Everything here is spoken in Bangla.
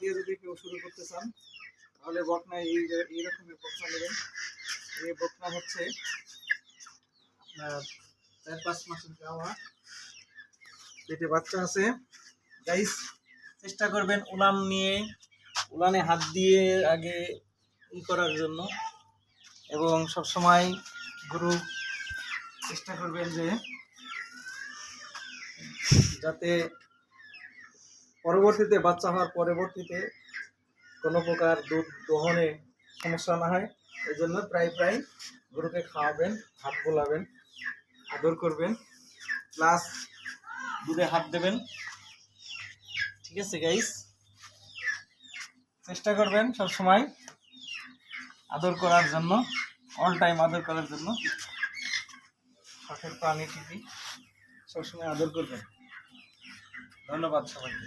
দিয়ে যদি কেউ শুরু করতে চান, তাহলে বকনা এই এইরকমের বকনা নেবেন। এই বকনা হচ্ছে আপনার চার পাঁচ মাসের গাওয়া। পেটে বাচ্চা আছে। গাইস চেষ্টা করবেন উলান নিয়ে, উলানে হাত দিয়ে আগে ই করার জন্য। এবং সব সময় গরু চেষ্টা করবেন যে যাতে পরবর্তীতে বাচ্চা হওয়ার পরবর্তীতে কোনো প্রকার দুধ দহনে সমস্যা না হয়। এই জন্য প্রায় প্রায় গরুকে খাওয়াবেন, হাত বোলাবেন, আদর করবেন, প্লাস দুধে হাত দেবেন। ঠিক আছে গাইস চেষ্টা করবেন সব সময় আদর করার জন্য অল টাইম আদর করার জন্য। শখের প্রাণী টিভি সবসময় আদর করবেন। ধন্যবাদ সবাইকে।